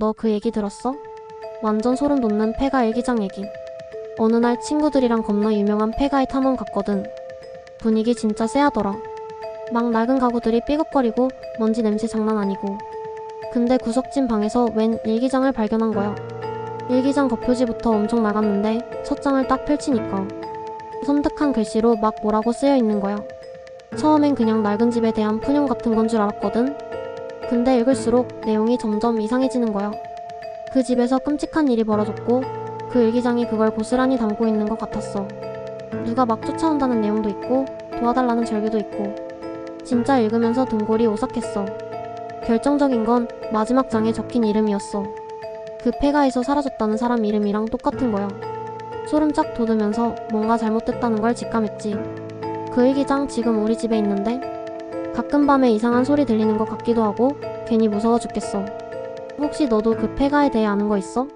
너 그 얘기 들었어? 완전 소름 돋는 폐가 일기장 얘기. 어느 날 친구들이랑 겁나 유명한 폐가에 탐험 갔거든. 분위기 진짜 쎄하더라. 막 낡은 가구들이 삐걱거리고 먼지 냄새 장난 아니고. 근데 구석진 방에서 웬 일기장을 발견한 거야. 일기장 겉표지부터 엄청 나갔는데 첫 장을 딱 펼치니까 선득한 글씨로 막 뭐라고 쓰여 있는 거야. 처음엔 그냥 낡은 집에 대한 푸념 같은 건 줄 알았거든. 근데 읽을수록 내용이 점점 이상해지는 거야. 그 집에서 끔찍한 일이 벌어졌고 그 일기장이 그걸 고스란히 담고 있는 것 같았어. 누가 막 쫓아온다는 내용도 있고 도와달라는 절규도 있고 진짜 읽으면서 등골이 오싹했어. 결정적인 건 마지막 장에 적힌 이름이었어. 그 폐가에서 사라졌다는 사람 이름이랑 똑같은 거야. 소름 쫙 돋으면서 뭔가 잘못됐다는 걸 직감했지. 그 일기장 지금 우리 집에 있는데 가끔 밤에 이상한 소리 들리는 것 같기도 하고 괜히 무서워 죽겠어. 혹시 너도 그 폐가에 대해 아는 거 있어?